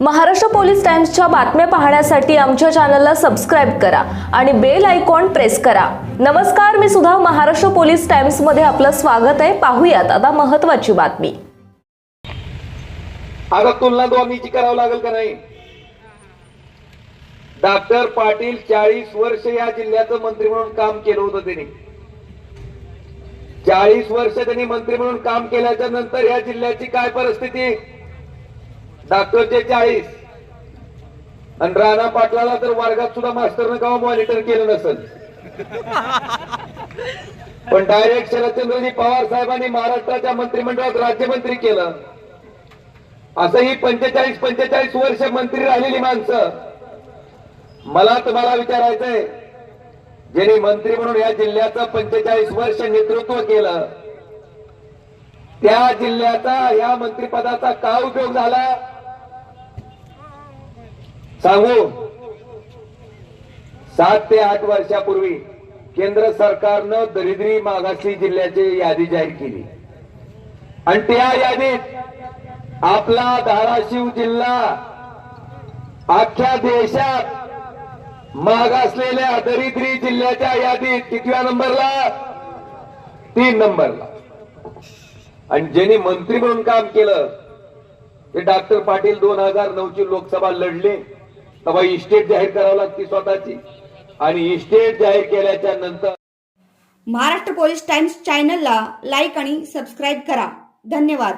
Maharashtra police टाइम्सच्या बातम्या पाहण्यासाठी आमच्या चॅनलला सबस्क्राईब करा आणि बेल आयकॉन प्रेस करा. नमस्कार मी सुद्धा महाराष्ट्र पोलीस टाइम्समध्ये आपलं स्वागत आहे. पाहूयात आता महत्वाची बातमी. आता तुलना दोन्हीची करावं लागेल का नाही? डॉक्टर पाटील चाळीस वर्ष या जिल्ह्याचं मंत्री म्हणून काम केलं होतं त्यांनी. चाळीस वर्ष त्यांनी मंत्री म्हणून काम केल्याच्यानंतर या जिल्ह्याची काय परिस्थिती? डॉक्टरचे चाळीस. आणि राणा पाटलाला तर वर्गात सुद्धा मास्टरनं गाव मॉनिटर केलं नसेल. पण डायरेक्ट शरदचंद्रजी पवार साहेबांनी महाराष्ट्राच्या मंत्रिमंडळात राज्यमंत्री केलं. असं ही पंचेचाळीस पंचेचाळीस वर्ष मंत्री राहिलेली माणसं. मला तुम्हाला विचारायचंय ज्यांनी मंत्री म्हणून या जिल्ह्याचं पंचेचाळीस वर्ष नेतृत्व केलं त्या जिल्ह्याचा या मंत्रिपदाचा का उपयोग झाला? सांगू? सात ते आठ वर्षापूर्वी केंद्र सरकारनं दरिद्री मागासली जिल्ह्याची यादी जाहीर केली. आणि त्या यादीत आपला धाराशिव जिल्हा अख्ख्या देशात मागासलेल्या दरिद्री जिल्ह्याच्या यादीत कितव्या नंबरला? तीन नंबरला. आणि ज्यांनी मंत्री म्हणून काम केलं ते डॉक्टर पाटील दोन हजार नऊ ची लोकसभा लढले. तेव्हा इस्टेट जाहीर करावं लागते स्वतःची. आणि इस्टेट जाहीर केल्याच्यानंतर महाराष्ट्र पोलीस टाइम्स चॅनलला लाईक आणि सबस्क्राईब करा. धन्यवाद.